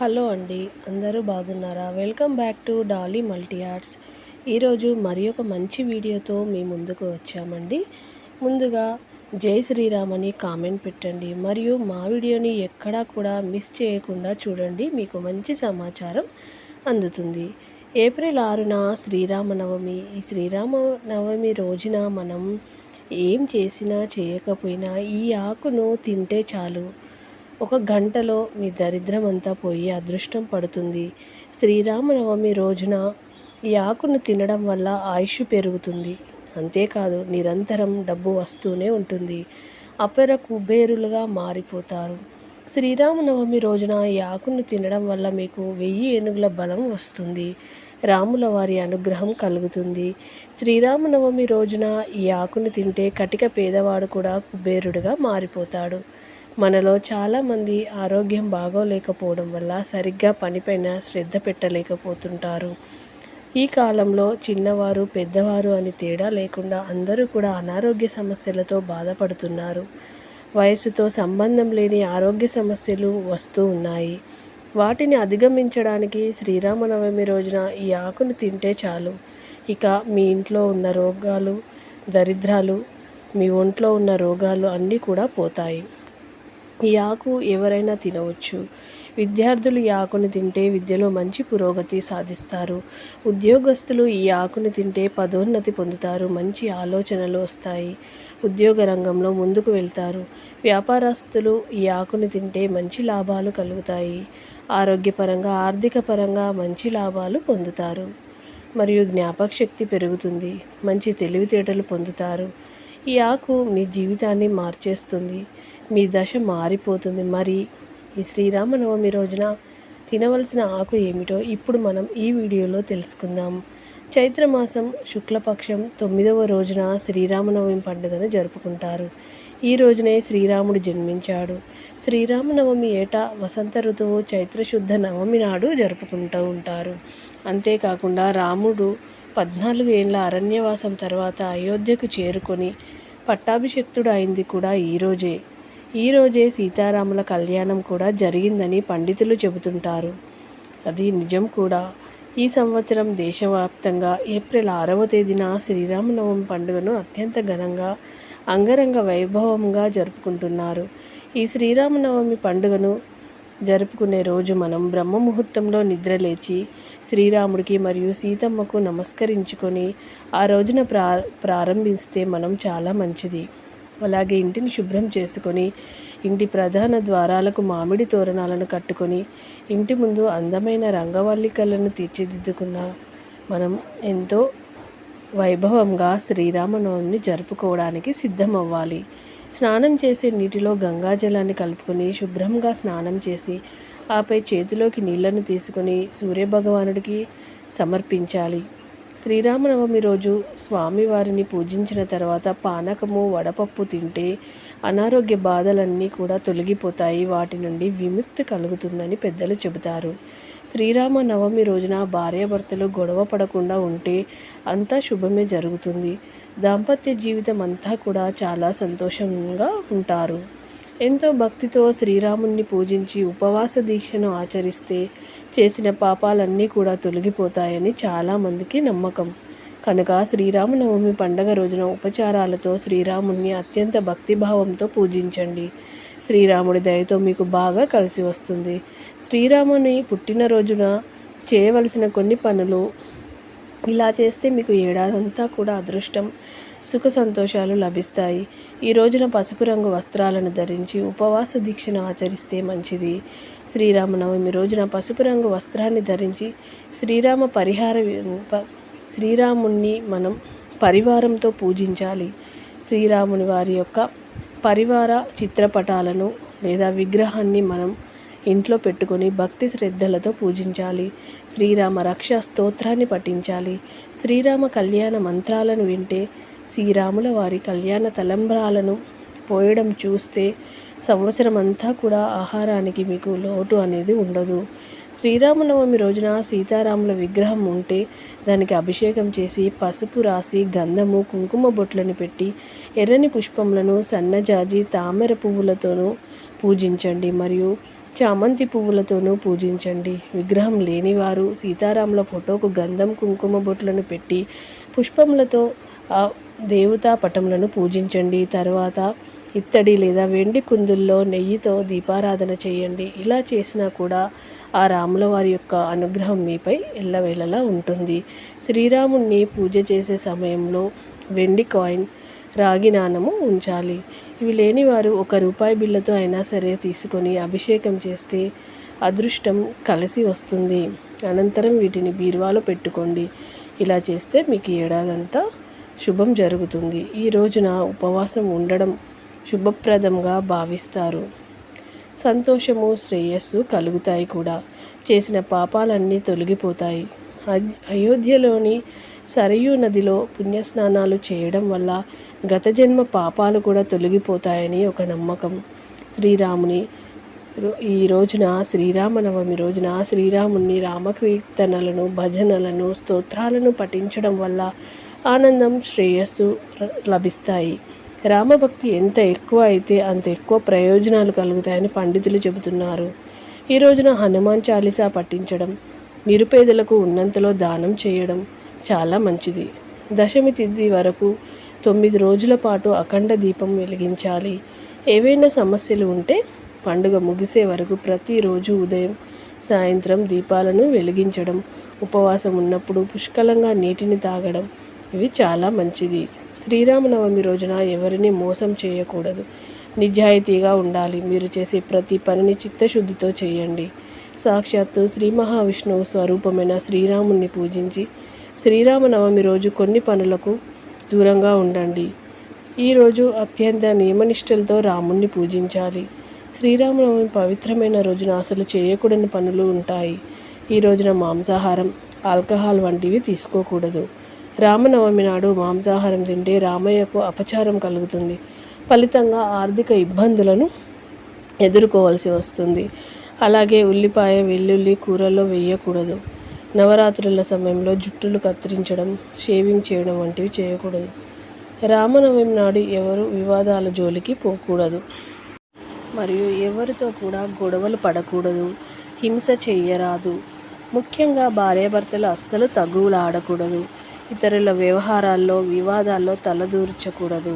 Hello అండి అందరూ బాగున్నారా? Welcome back to Dolly multi arts ఈరోజు మరి ఒక మంచి వీడియోతో మీ ముందుకు వచ్చామండి. ముందుగా జై శ్రీరామ్ అని కామెంట్ పెట్టండి మరియు మా వీడియోని ఎక్కడా కూడా మిస్ చేయకుండా చూడండి మీకు మంచి సమాచారం అందుతుంది. ఏప్రిల్ ఆరున శ్రీరామనవమి ఈ శ్రీరామనవమి రోజున మనం ఏం చేసినా చేయకపోయినా ఈ ఆకును తింటే చాలు. ఒక గంటలో మీ దరిద్రం అంతా పోయి అదృష్టం పడుతుంది. శ్రీరామనవమి రోజున ఈ ఆకును తినడం వల్ల ఆయుష్ పెరుగుతుంది. అంతేకాదు నిరంతరం డబ్బు వస్తూనే ఉంటుంది. అపర కుబేరులుగా మారిపోతారు. శ్రీరామనవమి రోజున ఈ ఆకును తినడం వల్ల మీకు వెయ్యి ఏనుగుల బలం వస్తుంది. రాముల వారి అనుగ్రహం కలుగుతుంది. శ్రీరామనవమి రోజున ఈ ఆకును తింటే కటిక పేదవాడు కూడా కుబేరుడుగా మారిపోతాడు. మనలో చాలామంది ఆరోగ్యం బాగోలేకపోవడం వల్ల సరిగ్గా పనిపైన శ్రద్ధ పెట్టలేకపోతుంటారు. ఈ కాలంలో చిన్నవారు పెద్దవారు అని తేడా లేకుండా అందరూ కూడా అనారోగ్య సమస్యలతో బాధపడుతున్నారు. వయసుతో సంబంధం లేని ఆరోగ్య సమస్యలు వస్తూ ఉన్నాయి. వాటిని అధిగమించడానికి శ్రీరామనవమి రోజున ఈ ఆకును తింటే చాలు. ఇక మీ ఇంట్లో ఉన్న రోగాలు దరిద్రాలు మీ ఒంట్లో ఉన్న రోగాలు అన్నీ కూడా పోతాయి. ఈ ఆకు ఎవరైనా తినవచ్చు. విద్యార్థులు ఈ ఆకును తింటే విద్యలో మంచి పురోగతి సాధిస్తారు. ఉద్యోగస్తులు ఈ ఆకును తింటే పదోన్నతి పొందుతారు. మంచి ఆలోచనలు వస్తాయి. ఉద్యోగ రంగంలో ముందుకు వెళ్తారు. వ్యాపారస్తులు ఈ ఆకును తింటే మంచి లాభాలు కలుగుతాయి. ఆరోగ్యపరంగా ఆర్థిక పరంగా మంచి లాభాలు పొందుతారు. మరియు జ్ఞాపక శక్తి పెరుగుతుంది. మంచి తెలివితేటలు పొందుతారు. ఈ ఆకు మీ జీవితాన్ని మార్చేస్తుంది. మీ దశ మారిపోతుంది. మరి ఈ శ్రీరామనవమి రోజున తినవలసిన ఆకు ఏమిటో ఇప్పుడు మనం ఈ వీడియోలో తెలుసుకుందాం. చైత్రమాసం శుక్లపక్షం తొమ్మిదవ రోజున శ్రీరామనవమి పండుగను జరుపుకుంటారు. ఈ రోజునే శ్రీరాముడు జన్మించాడు. శ్రీరామనవమి ఏటా వసంత ఋతువు చైత్రశుద్ధ నవమి నాడు జరుపుకుంటూ ఉంటారు. అంతేకాకుండా రాముడు పద్నాలుగు ఏళ్ళ అరణ్యవాసం తర్వాత అయోధ్యకు చేరుకొని పట్టాభిషక్తుడు అయింది కూడా ఈరోజే ఈరోజే సీతారాముల కళ్యాణం కూడా జరిగిందని పండితులు చెబుతుంటారు. అది నిజం కూడా. ఈ సంవత్సరం దేశవ్యాప్తంగా ఏప్రిల్ ఆరవ తేదీన శ్రీరామనవమి పండుగను అత్యంత ఘనంగా అంగరంగ వైభవంగా జరుపుకుంటున్నారు. ఈ శ్రీరామనవమి పండుగను జరుపుకునే రోజు మనం బ్రహ్మ ముహూర్తంలో నిద్రలేచి శ్రీరాముడికి మరియు సీతమ్మకు నమస్కరించుకొని ఆ రోజున ప్రా ప్రారంభిస్తే మనం చాలా మంచిది. అలాగే ఇంటిని శుభ్రం చేసుకొని ఇంటి ప్రధాన ద్వారాలకు మామిడి తోరణాలను కట్టుకొని ఇంటి ముందు అందమైన రంగవల్లికలను తీర్చిదిద్దుకున్న మనం ఎంతో వైభవంగా శ్రీరామనవమిని జరుపుకోవడానికి సిద్ధమవ్వాలి. స్నానం చేసే నీటిలో గంగాజలాన్ని కలుపుకొని శుభ్రంగా స్నానం చేసి ఆపై చేతిలోకి నీళ్ళను తీసుకొని సూర్యభగవానుడికి సమర్పించాలి. శ్రీరామనవమి రోజు స్వామివారిని పూజించిన తర్వాత పానకము వడపప్పు తింటే అనారోగ్య బాధలన్నీ కూడా తొలగిపోతాయి. వాటి నుండి విముక్తి కలుగుతుందని పెద్దలు చెబుతారు. శ్రీరామ నవమి రోజున భార్యాభర్తలు గొడవ పడకుండా ఉంటే అంతా శుభమే జరుగుతుంది. దాంపత్య జీవితం అంతా కూడా చాలా సంతోషంగా ఉంటారు. ఎంతో భక్తితో శ్రీరాముణ్ణి పూజించి ఉపవాస దీక్షను ఆచరిస్తే చేసిన పాపాలన్నీ కూడా తొలగిపోతాయని చాలామందికి నమ్మకం. కనుక శ్రీరామనవమి పండగ రోజున ఉపచారాలతో శ్రీరాముణ్ణి అత్యంత భక్తిభావంతో పూజించండి. శ్రీరాముడి దయతో మీకు బాగా కలిసి వస్తుంది. శ్రీరాముని పుట్టినరోజున చేయవలసిన కొన్ని పనులు ఇలా చేస్తే మీకు ఏడాదంతా కూడా అదృష్టం. సుఖ సంతోషాలు లభిస్తాయి. ఈ రోజున పసుపు రంగు వస్త్రాలను ధరించి ఉపవాస దీక్షను ఆచరిస్తే మంచిది. శ్రీరామనవమి రోజున పసుపు రంగు వస్త్రాన్ని ధరించి శ్రీరామ పరిహార శ్రీరాముణ్ణి మనం పరివారంతో పూజించాలి. శ్రీరాముని వారి యొక్క పరివార చిత్రపటాలను లేదా విగ్రహాన్ని మనం ఇంట్లో పెట్టుకొని భక్తి శ్రద్ధలతో పూజించాలి. శ్రీరామ రక్ష స్తోత్రాన్ని పఠించాలి. శ్రీరామ కళ్యాణ మంత్రాలను వింటే శ్రీరాముల వారి కళ్యాణ తలంబ్రాలను పోయడం చూస్తే సంవత్సరం అంతా కూడా ఆహారానికి మీకు లోటు అనేది ఉండదు. శ్రీరామనవమి రోజున సీతారాముల విగ్రహం ఉంటే దానికి అభిషేకం చేసి పసుపు రాసి గంధము కుంకుమ బొట్లను పెట్టి ఎర్రని పుష్పములను సన్నజాజి తామర పువ్వులతోనూ పూజించండి మరియు చామంతి పువ్వులతోనూ పూజించండి. విగ్రహం లేనివారు సీతారాముల ఫోటోకు గంధం కుంకుమ బొట్లను పెట్టి పుష్పములతో దేవతా పటములను పూజించండి. తర్వాత ఇత్తడి లేదా వెండి కుందుల్లో నెయ్యితో దీపారాధన చేయండి. ఇలా చేసినా కూడా ఆ రాముల వారి యొక్క అనుగ్రహం మీపై ఎల్లవేళలా ఉంటుంది. శ్రీరాముణ్ణి పూజ చేసే సమయంలో వెండి కాయిన్ రాగి నాణము ఉంచాలి. ఇవి లేని వారు ఒక రూపాయి బిళ్ళతో అయినా సరే తీసుకొని అభిషేకం చేస్తే అదృష్టం కలిసి వస్తుంది. అనంతరం వీటిని బీరువాలో పెట్టుకోండి. ఇలా చేస్తే మీకు ఏడాదంతా శుభం జరుగుతుంది. ఈ రోజున ఉపవాసం ఉండడం శుభప్రదంగా భావిస్తారు. సంతోషము శ్రేయస్సు కలుగుతాయి కూడా. చేసిన పాపాలన్నీ తొలగిపోతాయి. అయోధ్యలోని సరయూ నదిలో పుణ్యస్నానాలు చేయడం వల్ల గత జన్మ పాపాలు కూడా తొలగిపోతాయని ఒక నమ్మకం. శ్రీరాముని ఈ రోజున శ్రీరామనవమి రోజున శ్రీరాముని రామకీర్తనలను భజనలను స్తోత్రాలను పఠించడం వల్ల ఆనందం శ్రేయస్సు లభిస్తాయి. రామభక్తి ఎంత ఎక్కువ అయితే అంత ఎక్కువ ప్రయోజనాలు కలుగుతాయని పండితులు చెబుతున్నారు. ఈ రోజున హనుమాన్ చాలీసా పఠించడం నిరుపేదలకు ఉన్నంతలో దానం చేయడం చాలా మంచిది. దశమి తిథి వరకు తొమ్మిది రోజుల పాటు అఖండ దీపం వెలిగించాలి. ఏవైనా సమస్యలు ఉంటే పండుగ ముగిసే వరకు ప్రతిరోజు ఉదయం సాయంత్రం దీపాలను వెలిగించడం ఉపవాసం ఉన్నప్పుడు పుష్కలంగా నీటిని తాగడం ఇవి చాలా మంచిది. శ్రీరామనవమి రోజున ఎవరిని మోసం చేయకూడదు. నిజాయితీగా ఉండాలి. మీరు చేసే ప్రతి పనిని చిత్తశుద్ధితో చేయండి. సాక్షాత్తు శ్రీ మహావిష్ణువు స్వరూపమైన శ్రీరాముణ్ణి పూజించి శ్రీరామనవమి రోజు కొన్ని పనులకు దూరంగా ఉండండి. ఈరోజు అత్యంత నియమనిష్టలతో రాముణ్ణి పూజించాలి. శ్రీరామనవమి పవిత్రమైన రోజున అసలు చేయకూడని పనులు ఉంటాయి. ఈ రోజున మాంసాహారం ఆల్కహాల్ వంటివి తీసుకోకూడదు. రామనవమి నాడు మాంసాహారం తింటే రామయ్యకు అపచారం కలుగుతుంది. ఫలితంగా ఆర్థిక ఇబ్బందులను ఎదుర్కోవాల్సి వస్తుంది. అలాగే ఉల్లిపాయ వెల్లుల్లి కూరల్లో వేయకూడదు. నవరాత్రుల సమయంలో జుట్టులు కత్తిరించడం షేవింగ్ చేయడం వంటివి చేయకూడదు. రామనవమి నాడు ఎవరు వివాదాల జోలికి పోకూడదు. మరియు ఎవరితో కూడా గొడవలు పడకూడదు. హింస చెయ్యరాదు. ముఖ్యంగా భార్యాభర్తలు అస్సలు తగువులు ఆడకూడదు ఇతరుల వ్యవహారాల్లో వివాదాల్లో తలదూర్చకూడదు.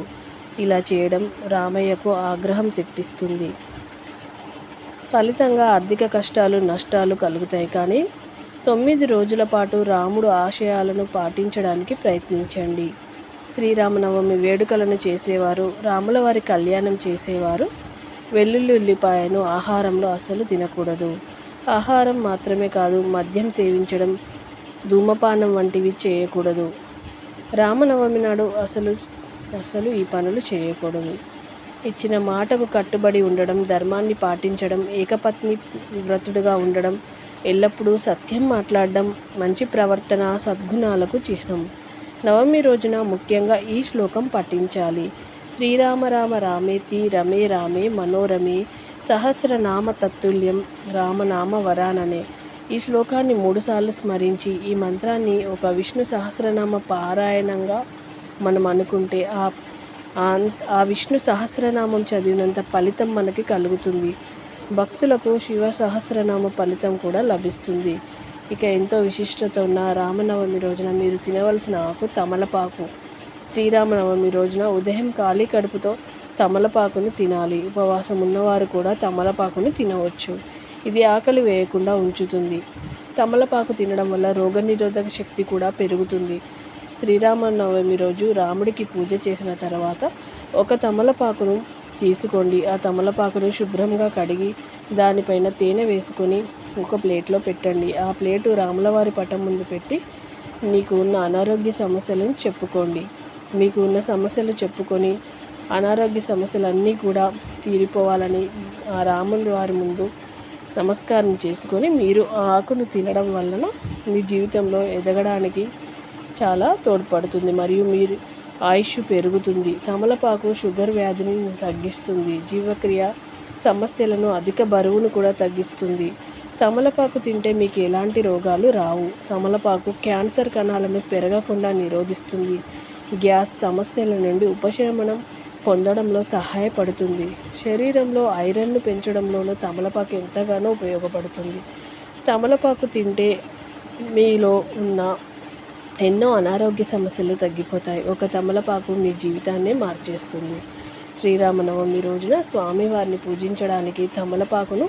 ఇలా చేయడం రామయ్యకు ఆగ్రహం తెప్పిస్తుంది. ఫలితంగా ఆర్థిక కష్టాలు నష్టాలు కలుగుతాయి కానీ తొమ్మిది రోజుల పాటు రాముడు ఆశయాలను పాటించడానికి ప్రయత్నించండి. శ్రీరామనవమి వేడుకలను చేసేవారు రాములవారి కళ్యాణం చేసేవారు వెల్లుల్లి ఉల్లిపాయను ఆహారంలో అస్సలు తినకూడదు. ఆహారం మాత్రమే కాదు మద్యం సేవించడం ధూమపానం వంటివి చేయకూడదు. రామనవమి నాడు అసలు అసలు ఈ పనులు చేయకూడదు. ఇచ్చిన మాటకు కట్టుబడి ఉండడం ధర్మాన్ని పాటించడం ఏకపత్ని వ్రతుడుగా ఉండడం ఎల్లప్పుడూ సత్యం మాట్లాడడం మంచి ప్రవర్తన సద్గుణాలకు చిహ్నం. నవమి రోజున ముఖ్యంగా ఈ శ్లోకం పఠించాలి. శ్రీరామ రామ రామేతి రమే రామే మనోరమే సహస్రనామ తత్తుల్యం రామనామ వరాననే ఈ శ్లోకాన్ని మూడుసార్లు స్మరించి ఈ మంత్రాన్ని ఒక విష్ణు సహస్రనామ పారాయణంగా మనం అనుకుంటే ఆ ఆ విష్ణు సహస్రనామం చదివినంత ఫలితం మనకి కలుగుతుంది. భక్తులకు శివ సహస్రనామ ఫలితం కూడా లభిస్తుంది. ఇక ఎంతో విశిష్టత ఉన్న రామనవమి రోజున మీరు తినవలసిన ఆకు తమలపాకు. శ్రీరామనవమి రోజున ఉదయం ఖాళీ కడుపుతో తమలపాకును తినాలి. ఉపవాసం ఉన్నవారు కూడా తమలపాకును తినవచ్చు. ఇది ఆకలి వేయకుండా ఉంచుతుంది. తమలపాకు తినడం వల్ల రోగనిరోధక శక్తి కూడా పెరుగుతుంది. శ్రీరామనవమి రోజు రాముడికి పూజ చేసిన తర్వాత ఒక తమలపాకును తీసుకోండి. ఆ తమలపాకును శుభ్రంగా కడిగి దానిపైన తేనె వేసుకొని ఒక ప్లేట్లో పెట్టండి. ఆ ప్లేటు రాములవారి పటం ముందు పెట్టి మీకు ఉన్న అనారోగ్య సమస్యలను చెప్పుకోండి. మీకు ఉన్న సమస్యలు చెప్పుకొని అనారోగ్య సమస్యలన్నీ కూడా తీరిపోవాలని ఆ రాముల వారి ముందు నమస్కారం చేసుకొని మీరు ఆ ఆకును తినడం వలన మీ జీవితంలో ఎదగడానికి చాలా తోడ్పడుతుంది. మరియు మీరు ఆయుష్ పెరుగుతుంది. తమలపాకు షుగర్ వ్యాధిని తగ్గిస్తుంది. జీవక్రియ సమస్యలను అధిక బరువును కూడా తగ్గిస్తుంది. తమలపాకు తింటే మీకు ఎలాంటి రోగాలు రావు. తమలపాకు క్యాన్సర్ కణాలను పెరగకుండా నిరోధిస్తుంది. గ్యాస్ సమస్యల నుండి ఉపశమనం పొందడంలో సహాయపడుతుంది. శరీరంలో ఐరన్ను పెంచడంలోనూ తమలపాకు ఎంతగానో ఉపయోగపడుతుంది. తమలపాకు తింటే మీలో ఉన్న ఎన్నో అనారోగ్య సమస్యలు తగ్గిపోతాయి. ఒక తమలపాకు మీ జీవితాన్నే మార్చేస్తుంది. శ్రీరామనవమి రోజున స్వామివారిని పూజించడానికి తమలపాకును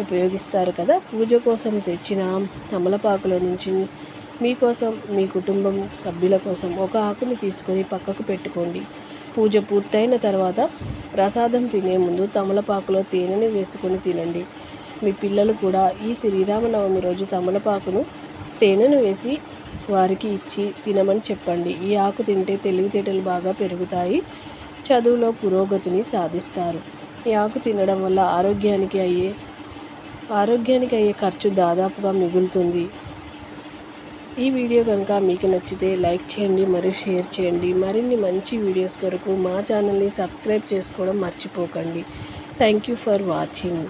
ఉపయోగిస్తారు కదా. పూజ కోసం తెచ్చిన తమలపాకుల నుంచి మీకోసం మీ కుటుంబం సభ్యుల కోసం ఒక ఆకుని తీసుకొని పక్కకు పెట్టుకోండి. పూజ పూర్తయిన తర్వాత ప్రసాదం తినే ముందు తమలపాకులో తేనెని వేసుకొని తినండి. మీ పిల్లలు కూడా ఈ శ్రీరామనవమి రోజు తమలపాకును తేనెను వేసి వారికి ఇచ్చి తినమని చెప్పండి. ఈ ఆకు తింటే తెలివితేటలు బాగా పెరుగుతాయి. చదువులో పురోగతిని సాధిస్తారు. ఈ ఆకు తినడం వల్ల ఆరోగ్యానికి అయ్యే ఆరోగ్యానికి అయ్యే ఖర్చు దాదాపుగా మిగులుతుంది. ఈ వీడియో కనుక మీకు నచ్చితే లైక్ చేయండి మరియు షేర్ చేయండి. మరిన్ని మంచి వీడియోస్ కొరకు మా ఛానల్ని సబ్స్క్రైబ్ చేసుకోవడం మర్చిపోకండి. Thank you for watching